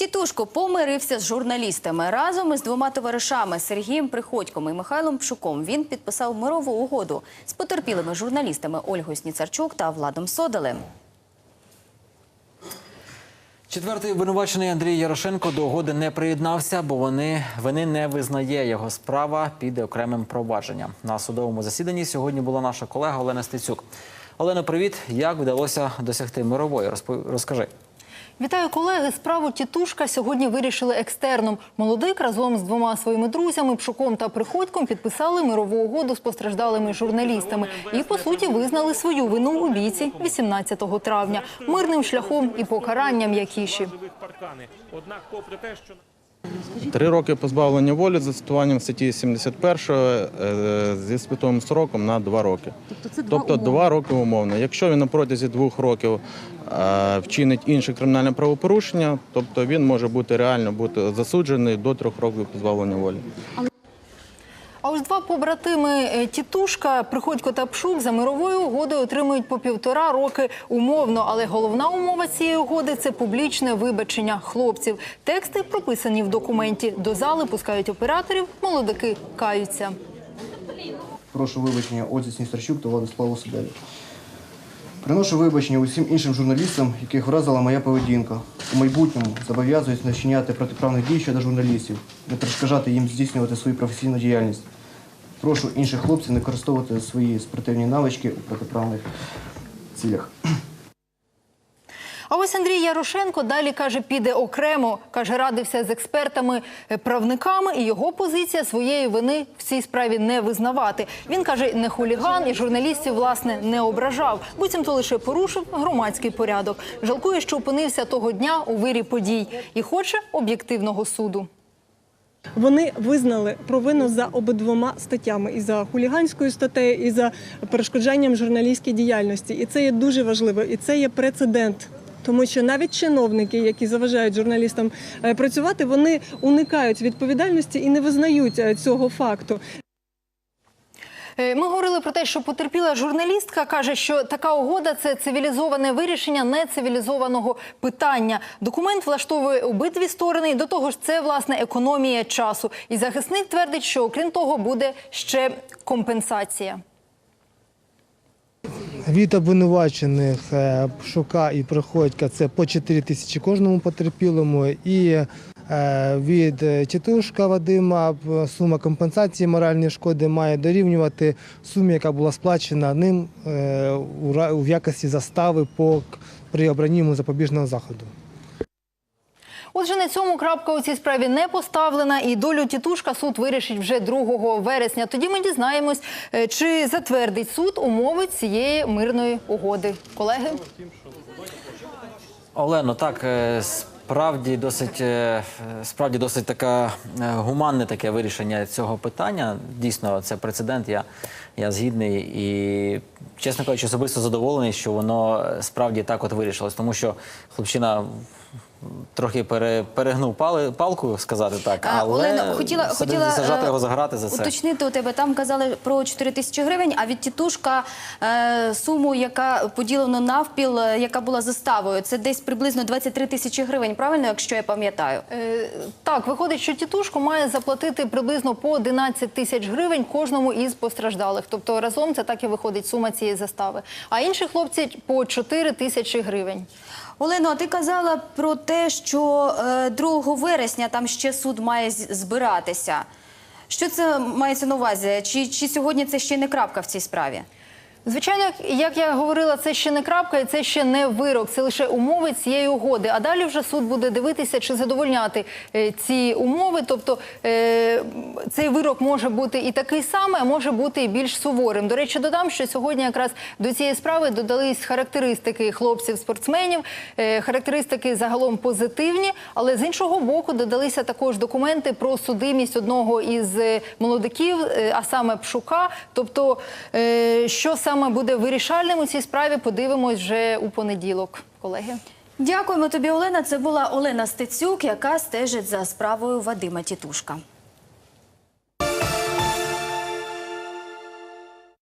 Тітушко помирився з журналістами разом із двома товаришами Сергієм Приходьком і Михайлом Пшуком. Він підписав мирову угоду з потерпілими журналістами Ольгою Сніцарчук та Владом Содалем. Четвертий обвинувачений Андрій Ярошенко до угоди не приєднався, бо вони вини не визнає. Його справа піде окремим провадженням. На судовому засіданні сьогодні була наша колега Олена Стецюк. Олено, привіт! Як вдалося досягти мирової? Розпо- Розкажи. Вітаю колеги. Справу тітушка сьогодні вирішили екстерном. Молодик разом з двома своїми друзями Пшуком та Приходьком підписали мирову угоду з постраждалими журналістами і по суті визнали свою вину у бійці 18 травня мирним шляхом і покаранням якіші. Однак, попри те, що Три роки позбавлення волі за цитуванням статті 71 е, зі світовим сроком на два роки. Тобто, два роки умовно. Якщо він на протязі двох років е, вчинить інше кримінальне правопорушення, тобто він може бути реально бути засуджений до трьох років позбавлення волі. А ось два побратими е, Тітушка, Приходько та Пшук за мировою угодою отримують по півтора роки умовно. Але головна умова цієї угоди це публічне вибачення хлопців. Тексти прописані в документі. До зали пускають операторів, молодики каються. Прошу вибачення Ользі Сністерчук та Владиславу Сиделю. Приношу вибачення усім іншим журналістам, яких вразила моя поведінка. У майбутньому зобов'язуюсь не вчиняти протиправних дій щодо журналістів, не перешкоджати їм здійснювати свою професійну діяльність. Прошу інших хлопців не використовувати свої спортивні навички у протиправних цілях. А ось Андрій Ярошенко далі каже, піде окремо. Каже, радився з експертами, е, правниками, і його позиція своєї вини в цій справі не визнавати. Він каже, не хуліган і журналістів власне не ображав. Буцімто лише порушив громадський порядок. Жалкує, що опинився того дня у вирі подій і хоче об'єктивного суду. Вони визнали провину за обидвома статтями і за хуліганською статтею, і за перешкоджанням журналістській діяльності. І це є дуже важливо, і це є прецедент. Тому що навіть чиновники, які заважають журналістам е, працювати, вони уникають відповідальності і не визнають е, цього факту. Е, Ми говорили про те, що потерпіла журналістка каже, що така угода це цивілізоване вирішення нецивілізованого питання. Документ влаштовує обидві сторони. До того ж, це власне економія часу. І захисник твердить, що окрім того буде ще компенсація. Від обвинувачених е, Пшука і Приходька це по 4 тисячі кожному потерпілому. І е, від е, Тітушка Вадима сума компенсації моральної шкоди має дорівнювати сумі, яка була сплачена ним у якості застави при обранні йому запобіжного заходу. Отже, на цьому крапка у цій справі не поставлена, і долю тітушка суд вирішить вже 2 вересня. Тоді ми дізнаємось, е, чи затвердить суд умови цієї мирної угоди. Колеги. Олено, так е, справді досить е, справді досить така гуманне таке вирішення цього питання. Дійсно, це прецедент. Я, я згідний і, чесно кажучи, особисто задоволений, що воно справді так от вирішилось, тому що хлопчина. Трохи пере, перегнув пали, палку, сказати так, але Олено, хотіла, хотіла сажати е, його заграти за це. Уточнити у тебе там казали про 4 тисячі гривень, а від тітушка е, суму, яка поділено навпіл, е, яка була заставою, це десь приблизно 23 тисячі гривень. Правильно, якщо я пам'ятаю? Е, Так, виходить, що тітушко має заплатити приблизно по 11 тисяч гривень кожному із постраждалих. Тобто разом це так і виходить сума цієї застави. А інші хлопці по 4 тисячі гривень. Олено, ти казала про те, що е, 2 вересня там ще суд має збиратися. Що це мається на увазі? Чи, чи сьогодні це ще не крапка в цій справі? Звичайно, як- я говорила, це ще не крапка і це ще не вирок, це лише умови цієї угоди. А далі вже суд буде дивитися, чи задовольняти е, ці умови. Тобто е, цей вирок може бути і такий самий, а може бути і більш суворим. До речі, додам, що сьогодні якраз до цієї справи додались характеристики хлопців-спортсменів, е, характеристики загалом позитивні, але з іншого боку додалися також документи про судимість одного із молодиків, а саме Пшука. Тобто, що саме буде вирішальним у цій справі, подивимось вже у понеділок, колеги. Дякуємо тобі, Олена. Це була Олена Стецюк, яка стежить за справою Вадима Тітушка.